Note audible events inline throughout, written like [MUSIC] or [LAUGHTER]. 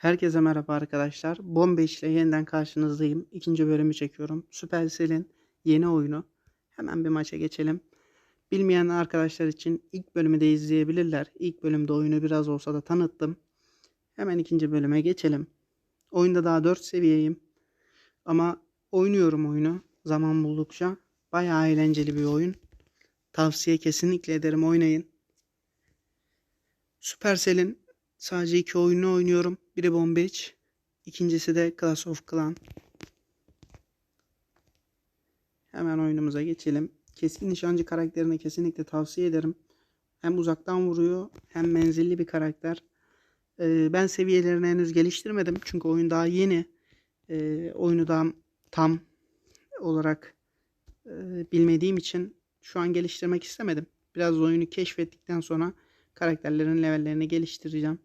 Herkese merhaba arkadaşlar. Bombe ile yeniden karşınızdayım. İkinci bölümü çekiyorum. Supercell'in yeni oyunu. Hemen bir maça geçelim. Bilmeyen arkadaşlar için ilk bölümü de izleyebilirler. İlk bölümde oyunu biraz olsa da tanıttım. Hemen ikinci bölüme geçelim. Oyunda daha 4 seviyeyim. Ama oynuyorum oyunu zaman buldukça. Bayağı eğlenceli bir oyun. Tavsiye kesinlikle ederim oynayın. Supercell'in sadece iki oyunu oynuyorum. Biri Bomb Beach, ikincisi de Clash of Clan. Hemen oyunumuza geçelim. Keskin nişancı karakterini kesinlikle tavsiye ederim. Hem uzaktan vuruyor hem menzilli bir karakter. Ee, ben seviyelerini henüz geliştirmedim. Çünkü oyun daha yeni. Ee, oyunu daha tam olarak e, bilmediğim için şu an geliştirmek istemedim. Biraz oyunu keşfettikten sonra karakterlerin levellerini geliştireceğim.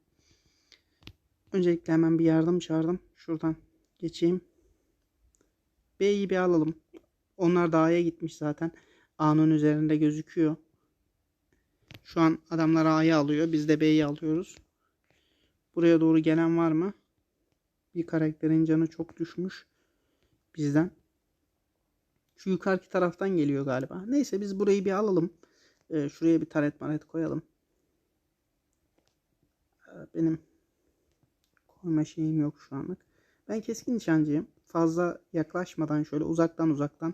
Öncelikle hemen bir yardım çağırdım. Şuradan geçeyim. B'yi bir alalım. Onlar da A'ya gitmiş zaten. A'nın üzerinde gözüküyor. Şu an adamlar A'yı alıyor. Biz de B'yi alıyoruz. Buraya doğru gelen var mı? Bir karakterin canı çok düşmüş. Bizden. Şu yukarıki taraftan geliyor galiba. Neyse biz burayı bir alalım. Ee, şuraya bir taret maret koyalım. Ee, benim koyma şeyim yok şu anlık. Ben keskin nişancıyım. Fazla yaklaşmadan şöyle uzaktan uzaktan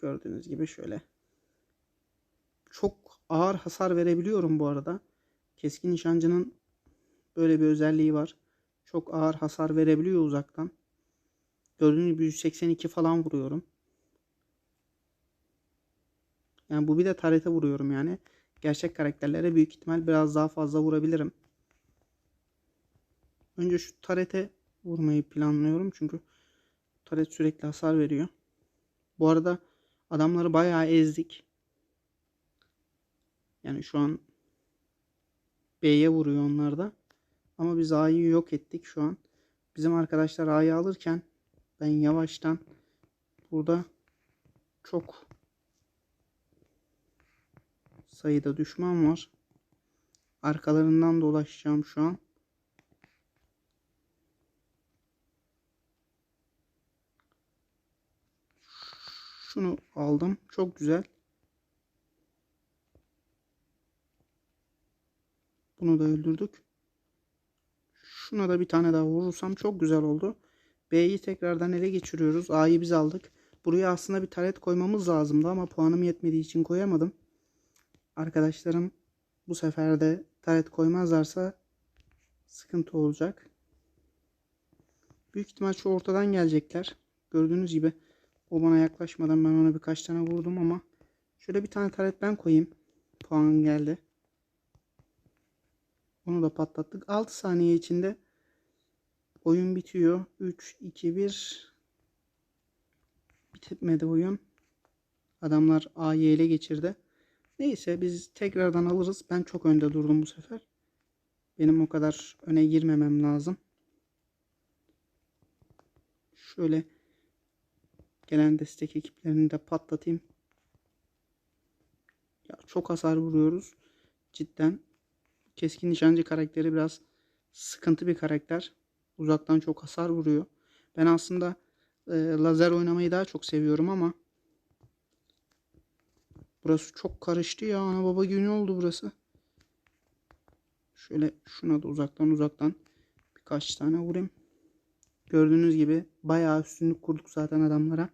gördüğünüz gibi şöyle çok ağır hasar verebiliyorum bu arada. Keskin nişancının böyle bir özelliği var. Çok ağır hasar verebiliyor uzaktan. Gördüğünüz gibi 182 falan vuruyorum. Yani bu bir de tarete vuruyorum yani. Gerçek karakterlere büyük ihtimal biraz daha fazla vurabilirim. Önce şu tarete vurmayı planlıyorum. Çünkü taret sürekli hasar veriyor. Bu arada adamları bayağı ezdik. Yani şu an B'ye vuruyor onlar da. Ama biz A'yı yok ettik şu an. Bizim arkadaşlar A'yı alırken ben yavaştan burada çok sayıda düşman var. Arkalarından dolaşacağım şu an. Şunu aldım. Çok güzel. Bunu da öldürdük. Şuna da bir tane daha vurursam çok güzel oldu. B'yi tekrardan ele geçiriyoruz. A'yı biz aldık. Buraya aslında bir taret koymamız lazımdı ama puanım yetmediği için koyamadım. Arkadaşlarım bu sefer de taret koymazlarsa sıkıntı olacak. Büyük ihtimal şu ortadan gelecekler. Gördüğünüz gibi o bana yaklaşmadan ben ona birkaç tane vurdum ama şöyle bir tane taret ben koyayım. Puan geldi. Onu da patlattık. 6 saniye içinde oyun bitiyor. 3, 2, 1 bitmedi oyun. Adamlar A'yı ele geçirdi. Neyse biz tekrardan alırız. Ben çok önde durdum bu sefer. Benim o kadar öne girmemem lazım. Şöyle gelen destek ekiplerini de patlatayım. Ya çok hasar vuruyoruz. Cidden. Keskin nişancı karakteri biraz sıkıntı bir karakter. Uzaktan çok hasar vuruyor. Ben aslında e, lazer oynamayı daha çok seviyorum ama burası çok karıştı ya. Ana baba günü oldu burası. Şöyle şuna da uzaktan uzaktan birkaç tane vurayım. Gördüğünüz gibi bayağı üstünlük kurduk zaten adamlara.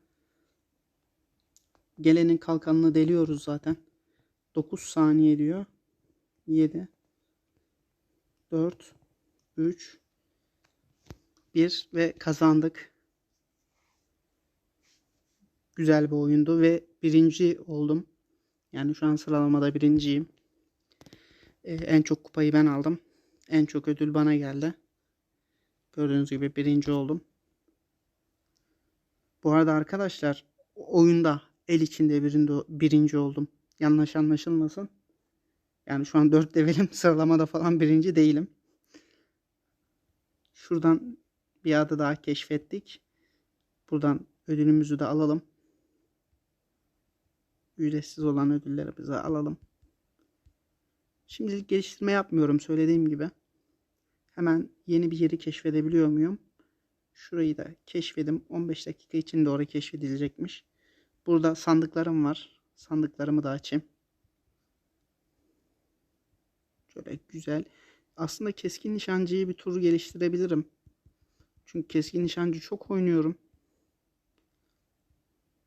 Gelenin kalkanını deliyoruz zaten. 9 saniye diyor. 7 4 3 1 ve kazandık. Güzel bir oyundu ve birinci oldum. Yani şu an sıralamada birinciyim. Ee, en çok kupayı ben aldım. En çok ödül bana geldi. Gördüğünüz gibi birinci oldum. Bu arada arkadaşlar oyunda el içinde birinde, birinci oldum. Yanlış anlaşılmasın. Yani şu an 4 levelim [LAUGHS] sıralamada falan birinci değilim. Şuradan bir adı daha keşfettik. Buradan ödülümüzü de alalım. Ücretsiz olan ödülleri bize alalım. Şimdilik geliştirme yapmıyorum söylediğim gibi. Hemen yeni bir yeri keşfedebiliyor muyum? Şurayı da keşfedim. 15 dakika içinde oraya keşfedilecekmiş. Burada sandıklarım var. Sandıklarımı da açayım. Şöyle güzel. Aslında keskin nişancıyı bir tur geliştirebilirim. Çünkü keskin nişancı çok oynuyorum.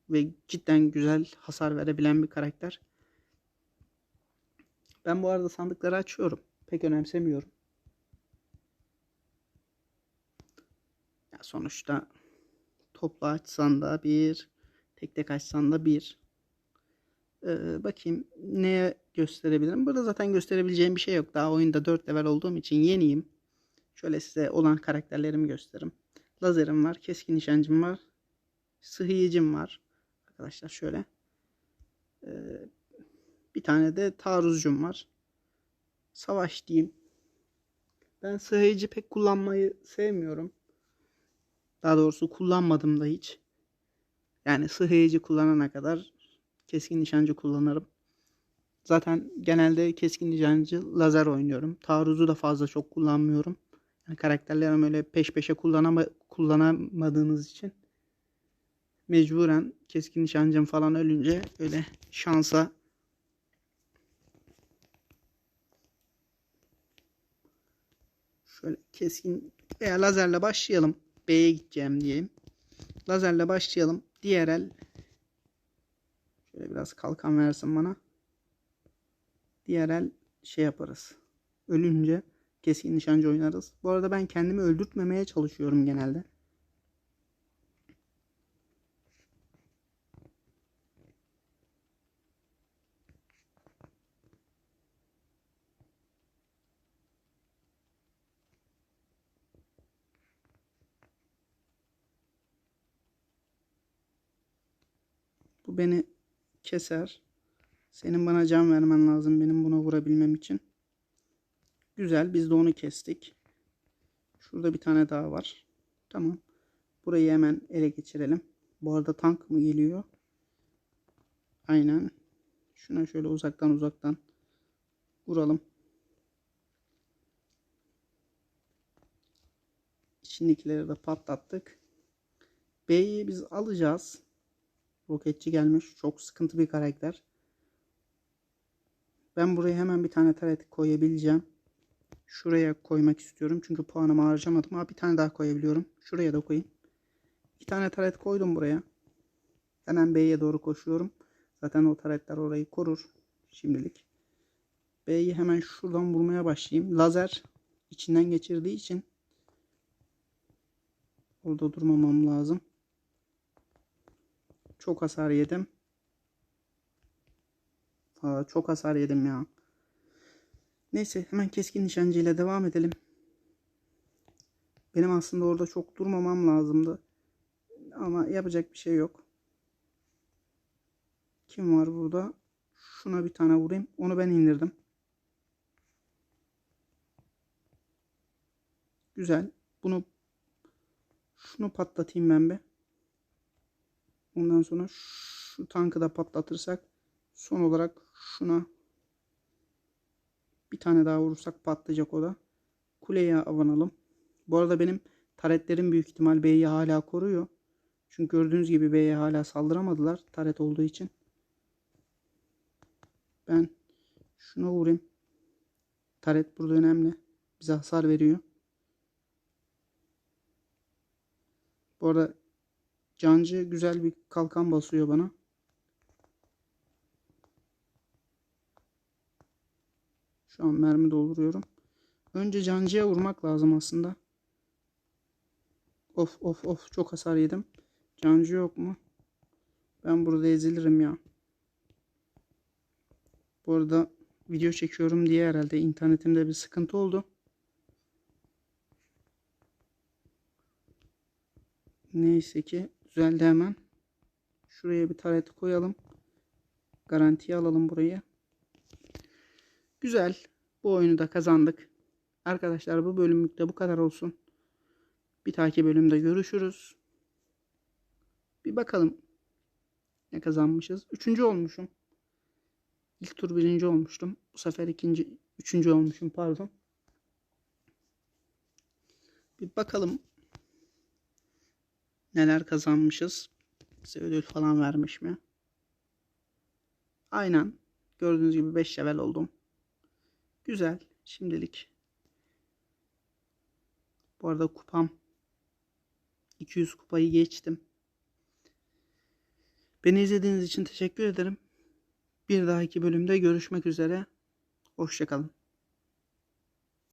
Ve cidden güzel hasar verebilen bir karakter. Ben bu arada sandıkları açıyorum. Pek önemsemiyorum. Ya sonuçta toplu açsan da bir, tek tek açsan da bir. Ee, bakayım neye gösterebilirim. Burada zaten gösterebileceğim bir şey yok. Daha oyunda 4 level olduğum için yeniyim. Şöyle size olan karakterlerimi gösteririm. Lazerim var, keskin nişancım var, sıhhiyecim var. Arkadaşlar şöyle. Ee, bir tane de taarruzcum var. Savaş diyeyim. Ben sıhhiyeci pek kullanmayı sevmiyorum. Daha doğrusu kullanmadım da hiç. Yani sıhhiyeci kullanana kadar keskin nişancı kullanırım. Zaten genelde keskin nişancı lazer oynuyorum. Taarruzu da fazla çok kullanmıyorum. Yani karakterlerim öyle peş peşe kullanama, kullanamadığınız için mecburen keskin nişancım falan ölünce öyle şansa şöyle keskin veya lazerle başlayalım. B'ye gideceğim diyeyim. Lazerle başlayalım. Diğer el şöyle biraz kalkan versin bana. Diğer el şey yaparız. Ölünce keskin nişancı oynarız. Bu arada ben kendimi öldürtmemeye çalışıyorum genelde. Bu beni keser. Senin bana can vermen lazım benim buna vurabilmem için. Güzel biz de onu kestik. Şurada bir tane daha var. Tamam. Burayı hemen ele geçirelim. Bu arada tank mı geliyor? Aynen. Şuna şöyle uzaktan uzaktan vuralım. İçindekileri de patlattık. B'yi biz alacağız. Roketçi gelmiş. Çok sıkıntı bir karakter. Ben buraya hemen bir tane taret koyabileceğim. Şuraya koymak istiyorum. Çünkü puanımı harcamadım. Ama bir tane daha koyabiliyorum. Şuraya da koyayım. İki tane taret koydum buraya. Hemen B'ye doğru koşuyorum. Zaten o taretler orayı korur. Şimdilik. B'yi hemen şuradan vurmaya başlayayım. Lazer içinden geçirdiği için orada durmamam lazım. Çok hasar yedim. Aa, çok hasar yedim ya. Neyse hemen keskin nişancı ile devam edelim. Benim aslında orada çok durmamam lazımdı. Ama yapacak bir şey yok. Kim var burada? Şuna bir tane vurayım. Onu ben indirdim. Güzel. Bunu şunu patlatayım ben be. Ondan sonra şu tankı da patlatırsak son olarak şuna bir tane daha vurursak patlayacak o da. Kuleye avanalım. Bu arada benim taretlerim büyük ihtimal B'yi hala koruyor. Çünkü gördüğünüz gibi B'ye hala saldıramadılar. Taret olduğu için. Ben şuna vurayım. Taret burada önemli. Bize hasar veriyor. Bu arada Cancı güzel bir kalkan basıyor bana. Şu an mermi dolduruyorum. Önce cancıya vurmak lazım aslında. Of of of çok hasar yedim. Cancı yok mu? Ben burada ezilirim ya. Bu arada video çekiyorum diye herhalde internetimde bir sıkıntı oldu. Neyse ki düzeldi hemen. Şuraya bir taret koyalım. Garantiye alalım burayı. Güzel. Bu oyunu da kazandık. Arkadaşlar bu bölümlükte bu kadar olsun. Bir dahaki bölümde görüşürüz. Bir bakalım ne kazanmışız. Üçüncü olmuşum. İlk tur birinci olmuştum. Bu sefer ikinci, üçüncü olmuşum pardon. Bir bakalım neler kazanmışız. Bize ödül falan vermiş mi? Aynen. Gördüğünüz gibi 5 level oldum. Güzel. Şimdilik. Bu arada kupam 200 kupayı geçtim. Beni izlediğiniz için teşekkür ederim. Bir dahaki bölümde görüşmek üzere. Hoşçakalın.